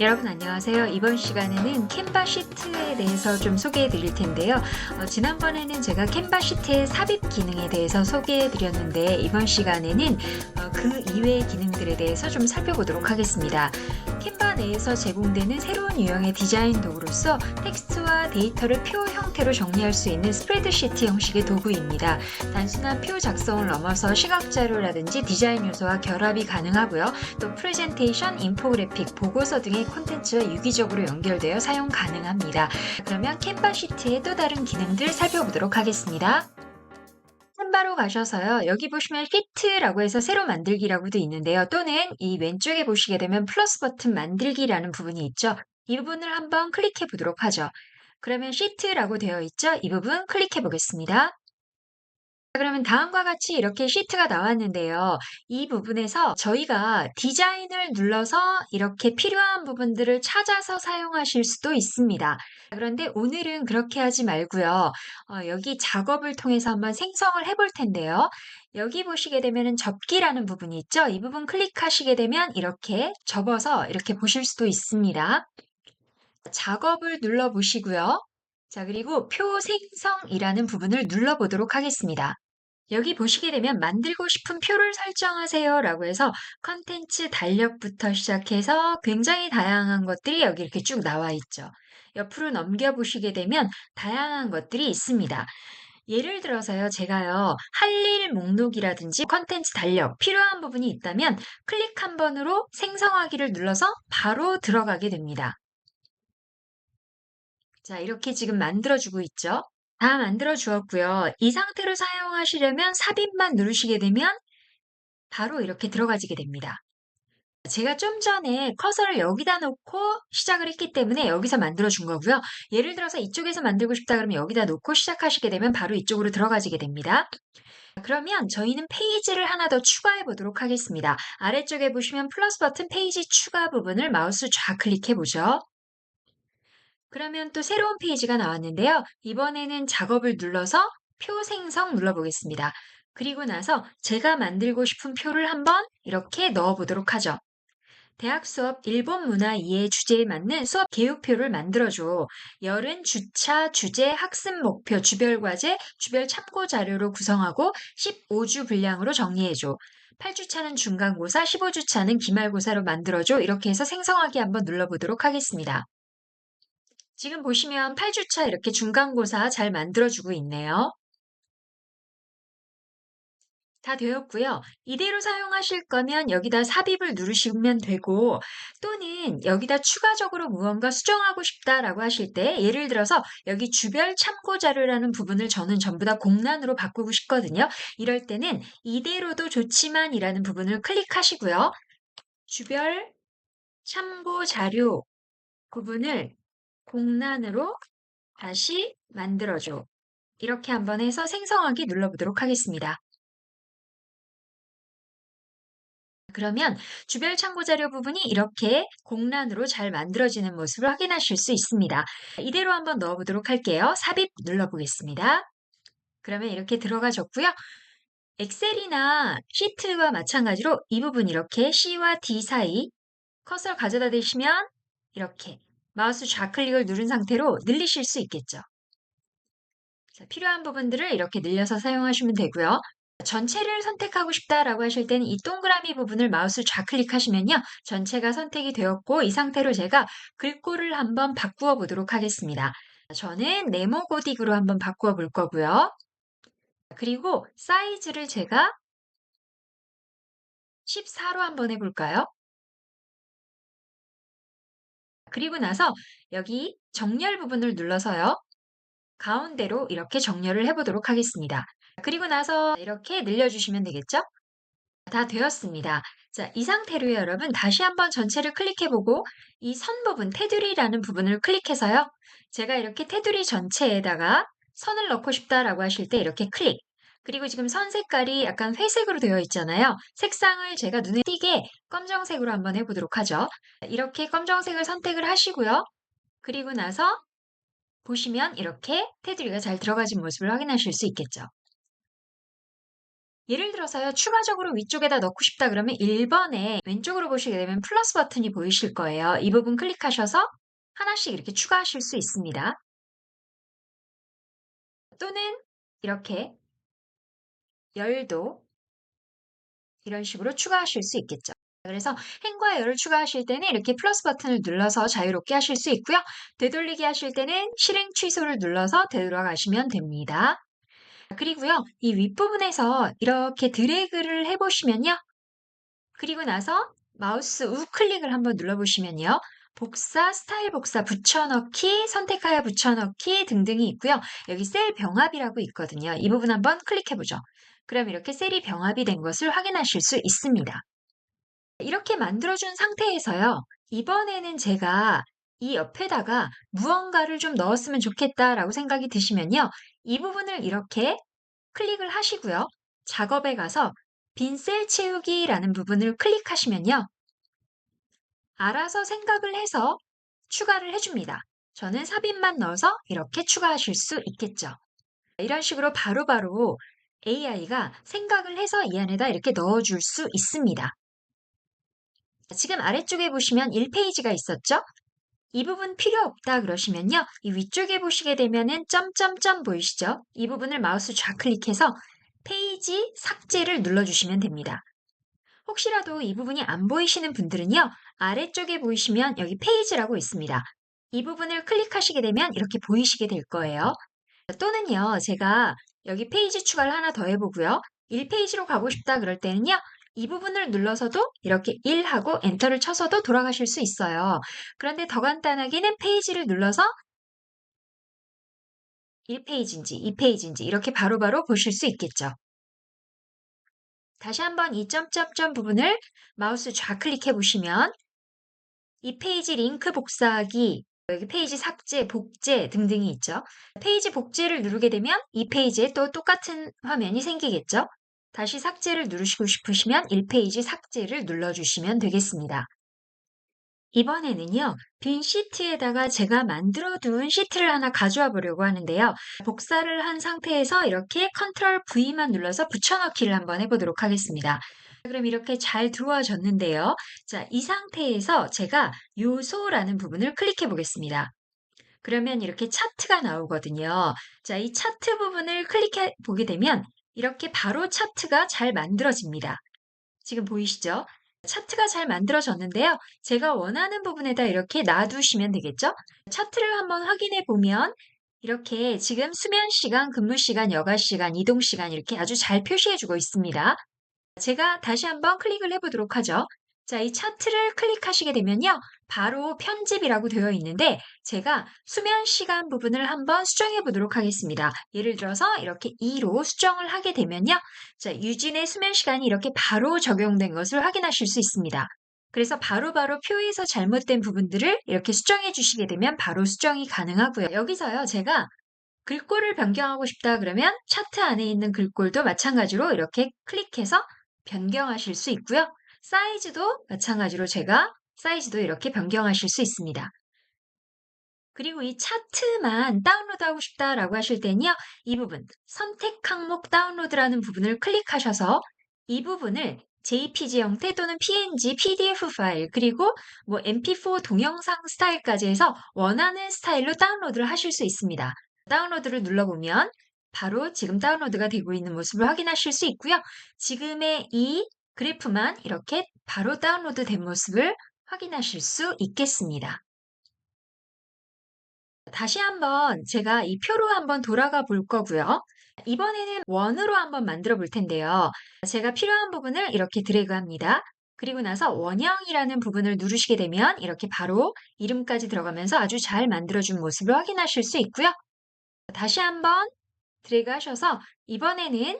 여러분 안녕하세요. 이번 시간에는 캔바 시트에 대해서 좀 소개해 드릴 텐데요. 어, 지난번에는 제가 캔바 시트의 삽입 기능에 대해서 소개해 드렸는데 이번 시간에는 어, 그 이외의 기능들에 대해서 좀 살펴보도록 하겠습니다. 캔바 내에서 제공되는 새로운 유형의 디자인 도구로서 텍스트와 데이터를 표 형태로 정리할 수 있는 스프레드시트 형식의 도구입니다. 단순한 표 작성을 넘어서 시각 자료라든지 디자인 요소와 결합이 가능하고요. 또 프레젠테이션, 인포그래픽, 보고서 등의 콘텐츠와 유기적으로 연결되어 사용 가능합니다. 그러면 캔바 시트의 또 다른 기능들 살펴보도록 하겠습니다. 캔바로 가셔서요. 여기 보시면 피트라고 해서 새로 만들기라고도 있는데요. 또는 이 왼쪽에 보시게 되면 플러스 버튼 만들기라는 부분이 있죠. 이 부분을 한번 클릭해 보도록 하죠. 그러면 시트라고 되어 있죠. 이 부분 클릭해 보겠습니다. 그러면 다음과 같이 이렇게 시트가 나왔는데요. 이 부분에서 저희가 디자인을 눌러서 이렇게 필요한 부분들을 찾아서 사용하실 수도 있습니다. 그런데 오늘은 그렇게 하지 말고요. 어, 여기 작업을 통해서 한번 생성을 해볼 텐데요. 여기 보시게 되면 접기라는 부분이 있죠. 이 부분 클릭하시게 되면 이렇게 접어서 이렇게 보실 수도 있습니다. 작업을 눌러보시고요. 자, 그리고 표 생성이라는 부분을 눌러보도록 하겠습니다. 여기 보시게 되면 만들고 싶은 표를 설정하세요 라고 해서 컨텐츠 달력부터 시작해서 굉장히 다양한 것들이 여기 이렇게 쭉 나와 있죠. 옆으로 넘겨보시게 되면 다양한 것들이 있습니다. 예를 들어서요, 제가요, 할 일 목록이라든지 컨텐츠 달력, 필요한 부분이 있다면 클릭 한 번으로 생성하기를 눌러서 바로 들어가게 됩니다. 자, 이렇게 지금 만들어주고 있죠. 다 만들어 주었고요. 이 상태로 사용하시려면 삽입만 누르시게 되면 바로 이렇게 들어가지게 됩니다. 제가 좀 전에 커서를 여기다 놓고 시작을 했기 때문에 여기서 만들어 준 거고요. 예를 들어서 이쪽에서 만들고 싶다 그러면 여기다 놓고 시작하시게 되면 바로 이쪽으로 들어가지게 됩니다. 그러면 저희는 페이지를 하나 더 추가해 보도록 하겠습니다. 아래쪽에 보시면 플러스 버튼 페이지 추가 부분을 마우스 좌클릭해 보죠. 그러면 또 새로운 페이지가 나왔는데요. 이번에는 작업을 눌러서 표 생성 눌러보겠습니다. 그리고 나서 제가 만들고 싶은 표를 한번 이렇게 넣어보도록 하죠. 대학 수업 일본 문화 이해 주제에 맞는 수업 개요표를 만들어줘. 열은 주차, 주제, 학습 목표, 주별 과제, 주별 참고 자료로 구성하고 15주 분량으로 정리해줘. 8주차는 중간고사, 15주차는 기말고사로 만들어줘. 이렇게 해서 생성하기 한번 눌러보도록 하겠습니다. 지금 보시면 8주차 이렇게 중간고사 잘 만들어주고 있네요. 다 되었고요. 이대로 사용하실 거면 여기다 삽입을 누르시면 되고 또는 여기다 추가적으로 무언가 수정하고 싶다라고 하실 때 예를 들어서 여기 주별 참고 자료라는 부분을 저는 전부 다 공란으로 바꾸고 싶거든요. 이럴 때는 이대로도 좋지만 이라는 부분을 클릭하시고요. 주별 참고 자료 부분을 공란으로 다시 만들어줘. 이렇게 한번 해서 생성하기 눌러보도록 하겠습니다. 그러면 주별 참고 자료 부분이 이렇게 공란으로 잘 만들어지는 모습을 확인하실 수 있습니다. 이대로 한번 넣어보도록 할게요. 삽입 눌러보겠습니다. 그러면 이렇게 들어가졌고요. 엑셀이나 시트와 마찬가지로 이 부분 이렇게 C와 D 사이 커서를 가져다 대시면 이렇게 마우스 좌클릭을 누른 상태로 늘리실 수 있겠죠. 자, 필요한 부분들을 이렇게 늘려서 사용하시면 되고요. 전체를 선택하고 싶다라고 하실 때는 이 동그라미 부분을 마우스 좌클릭하시면요. 전체가 선택이 되었고 이 상태로 제가 글꼴을 한번 바꾸어 보도록 하겠습니다. 저는 네모 고딕으로 한번 바꾸어 볼 거고요. 그리고 사이즈를 제가 14로 한번 해볼까요? 그리고 나서 여기 정렬 부분을 눌러서요. 가운데로 이렇게 정렬을 해보도록 하겠습니다. 그리고 나서 이렇게 늘려주시면 되겠죠? 다 되었습니다. 자, 이 상태로요, 여러분. 다시 한번 전체를 클릭해보고 이 선 부분, 테두리라는 부분을 클릭해서요. 제가 이렇게 테두리 전체에다가 선을 넣고 싶다라고 하실 때 이렇게 클릭. 그리고 지금 선 색깔이 약간 회색으로 되어 있잖아요. 색상을 제가 눈에 띄게 검정색으로 한번 해보도록 하죠. 이렇게 검정색을 선택을 하시고요. 그리고 나서 보시면 이렇게 테두리가 잘 들어가진 모습을 확인하실 수 있겠죠. 예를 들어서요, 추가적으로 위쪽에다 넣고 싶다 그러면 1번에 왼쪽으로 보시게 되면 플러스 버튼이 보이실 거예요. 이 부분 클릭하셔서 하나씩 이렇게 추가하실 수 있습니다. 또는 이렇게 열도 이런 식으로 추가하실 수 있겠죠. 그래서 행과 열을 추가하실 때는 이렇게 플러스 버튼을 눌러서 자유롭게 하실 수 있고요. 되돌리기 하실 때는 실행 취소를 눌러서 되돌아가시면 됩니다. 그리고요, 이 윗부분에서 이렇게 드래그를 해보시면요. 그리고 나서 마우스 우클릭을 한번 눌러보시면요. 복사, 스타일 복사, 붙여넣기, 선택하여 붙여넣기 등등이 있고요. 여기 셀 병합이라고 있거든요. 이 부분 한번 클릭해보죠. 그럼 이렇게 셀이 병합이 된 것을 확인하실 수 있습니다. 이렇게 만들어준 상태에서요. 이번에는 제가 이 옆에다가 무언가를 좀 넣었으면 좋겠다라고 생각이 드시면요. 이 부분을 이렇게 클릭을 하시고요. 작업에 가서 빈 셀 채우기라는 부분을 클릭하시면요. 알아서 생각을 해서 추가를 해줍니다. 저는 삽입만 넣어서 이렇게 추가하실 수 있겠죠. 이런 식으로 바로바로 AI가 생각을 해서 이 안에다 이렇게 넣어줄 수 있습니다. 지금 아래쪽에 보시면 1페이지가 있었죠? 이 부분 필요 없다 그러시면요. 이 위쪽에 보시게 되면은 점점점 보이시죠? 이 부분을 마우스 좌클릭해서 페이지 삭제를 눌러주시면 됩니다. 혹시라도 이 부분이 안 보이시는 분들은요. 아래쪽에 보이시면 여기 페이지라고 있습니다. 이 부분을 클릭하시게 되면 이렇게 보이시게 될 거예요. 또는요. 제가 여기 페이지 추가를 하나 더 해보고요. 1페이지로 가고 싶다 그럴 때는요. 이 부분을 눌러서도 이렇게 1하고 엔터를 쳐서도 돌아가실 수 있어요. 그런데 더 간단하게는 페이지를 눌러서 1페이지인지 2페이지인지 이렇게 바로바로 바로 보실 수 있겠죠. 다시 한번 이 점점점 부분을 마우스 좌클릭해 보시면 이 페이지 링크 복사하기, 여기 페이지 삭제, 복제 등등이 있죠. 페이지 복제를 누르게 되면 이 페이지에 또 똑같은 화면이 생기겠죠. 다시 삭제를 누르시고 싶으시면 1페이지 삭제를 눌러주시면 되겠습니다. 이번에는요, 빈 시트에다가 제가 만들어 둔 시트를 하나 가져와 보려고 하는데요. 복사를 한 상태에서 이렇게 컨트롤 V만 눌러서 붙여넣기를 한번 해보도록 하겠습니다. 그럼 이렇게 잘 들어와졌는데요. 자, 이 상태에서 제가 요소라는 부분을 클릭해 보겠습니다. 그러면 이렇게 차트가 나오거든요. 자, 이 차트 부분을 클릭해 보게 되면 이렇게 바로 차트가 잘 만들어집니다. 지금 보이시죠? 차트가 잘 만들어졌는데요. 제가 원하는 부분에다 이렇게 놔두시면 되겠죠? 차트를 한번 확인해 보면 이렇게 지금 수면 시간, 근무 시간, 여가 시간, 이동 시간 이렇게 아주 잘 표시해 주고 있습니다. 제가 다시 한번 클릭을 해 보도록 하죠. 자, 이 차트를 클릭하시게 되면요. 바로 편집이라고 되어 있는데 제가 수면 시간 부분을 한번 수정해 보도록 하겠습니다. 예를 들어서 이렇게 2로 수정을 하게 되면요. 자, 유진의 수면 시간이 이렇게 바로 적용된 것을 확인하실 수 있습니다. 그래서 바로바로 바로 표에서 잘못된 부분들을 이렇게 수정해 주시게 되면 바로 수정이 가능하고요. 여기서요, 제가 글꼴을 변경하고 싶다 그러면 차트 안에 있는 글꼴도 마찬가지로 이렇게 클릭해서 변경하실 수 있고요. 사이즈도 마찬가지로 제가 사이즈도 이렇게 변경하실 수 있습니다. 그리고 이 차트만 다운로드하고 싶다라고 하실 때는요. 이 부분 선택 항목 다운로드라는 부분을 클릭하셔서 이 부분을 JPG 형태 또는 PNG, PDF 파일 그리고 뭐 MP4 동영상 스타일까지 해서 원하는 스타일로 다운로드를 하실 수 있습니다. 다운로드를 눌러보면 바로 지금 다운로드가 되고 있는 모습을 확인하실 수 있고요. 지금의 이 그래프만 이렇게 바로 다운로드 된 모습을 확인하실 수 있겠습니다. 다시 한번 제가 이 표로 한번 돌아가 볼 거고요. 이번에는 원으로 한번 만들어 볼 텐데요. 제가 필요한 부분을 이렇게 드래그 합니다. 그리고 나서 원형이라는 부분을 누르시게 되면 이렇게 바로 이름까지 들어가면서 아주 잘 만들어준 모습을 확인하실 수 있고요. 다시 한번 드래그 하셔서 이번에는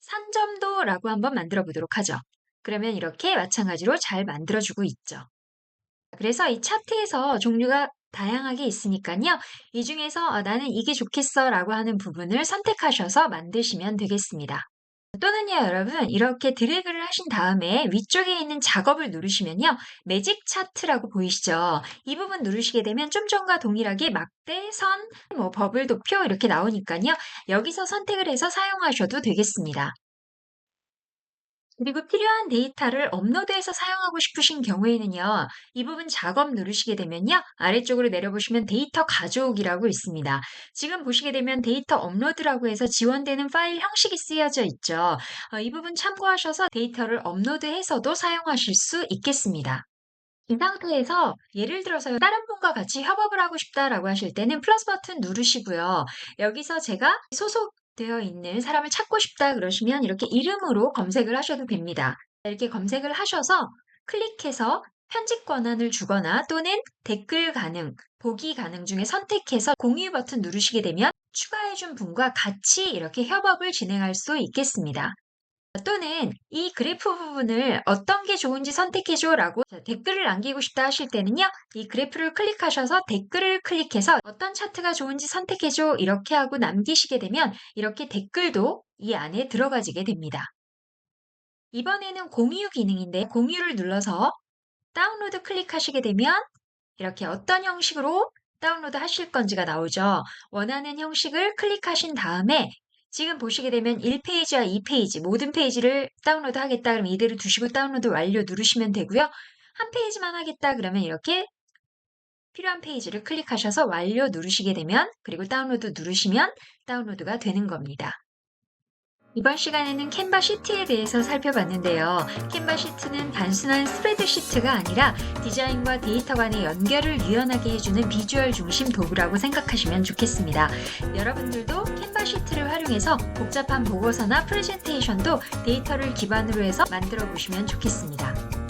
산점도라고 한번 만들어 보도록 하죠. 그러면 이렇게 마찬가지로 잘 만들어주고 있죠. 그래서 이 차트에서 종류가 다양하게 있으니까요. 이 중에서 어, 나는 이게 좋겠어 라고 하는 부분을 선택하셔서 만드시면 되겠습니다. 또는요, 여러분, 이렇게 드래그를 하신 다음에 위쪽에 있는 작업을 누르시면요, 매직 차트라고 보이시죠? 이 부분 누르시게 되면 좀 전과 동일하게 막대, 선, 뭐 버블 도표 이렇게 나오니까요, 여기서 선택을 해서 사용하셔도 되겠습니다. 그리고 필요한 데이터를 업로드해서 사용하고 싶으신 경우에는요. 이 부분 작업 누르시게 되면요. 아래쪽으로 내려보시면 데이터 가져오기라고 있습니다. 지금 보시게 되면 데이터 업로드라고 해서 지원되는 파일 형식이 쓰여져 있죠. 어, 이 부분 참고하셔서 데이터를 업로드해서도 사용하실 수 있겠습니다. 이 상태에서 예를 들어서 다른 분과 같이 협업을 하고 싶다라고 하실 때는 플러스 버튼 누르시고요. 여기서 제가 소속 되어 있는 사람을 찾고 싶다 그러시면 이렇게 이름으로 검색을 하셔도 됩니다. 이렇게 검색을 하셔서 클릭해서 편집 권한을 주거나 또는 댓글 가능, 보기 가능 중에 선택해서 공유 버튼 누르시게 되면 추가해준 분과 같이 이렇게 협업을 진행할 수 있겠습니다. 또는 이 그래프 부분을 어떤 게 좋은지 선택해줘 라고 댓글을 남기고 싶다 하실 때는요, 이 그래프를 클릭하셔서 댓글을 클릭해서 어떤 차트가 좋은지 선택해줘 이렇게 하고 남기시게 되면 이렇게 댓글도 이 안에 들어가지게 됩니다. 이번에는 공유 기능인데 공유를 눌러서 다운로드 클릭하시게 되면 이렇게 어떤 형식으로 다운로드 하실 건지가 나오죠. 원하는 형식을 클릭하신 다음에 지금 보시게 되면 1페이지와 2페이지 모든 페이지를 다운로드 하겠다 그러면 이대로 두시고 다운로드 완료 누르시면 되고요. 한 페이지만 하겠다 그러면 이렇게 필요한 페이지를 클릭하셔서 완료 누르시게 되면 그리고 다운로드 누르시면 다운로드가 되는 겁니다. 이번 시간에는 캔바 시트에 대해서 살펴봤는데요. 캔바 시트는 단순한 스프레드 시트가 아니라 디자인과 데이터 간의 연결을 유연하게 해주는 비주얼 중심 도구라고 생각하시면 좋겠습니다. 여러분들도 캔바 시트를 활용해서 복잡한 보고서나 프레젠테이션도 데이터를 기반으로 해서 만들어 보시면 좋겠습니다.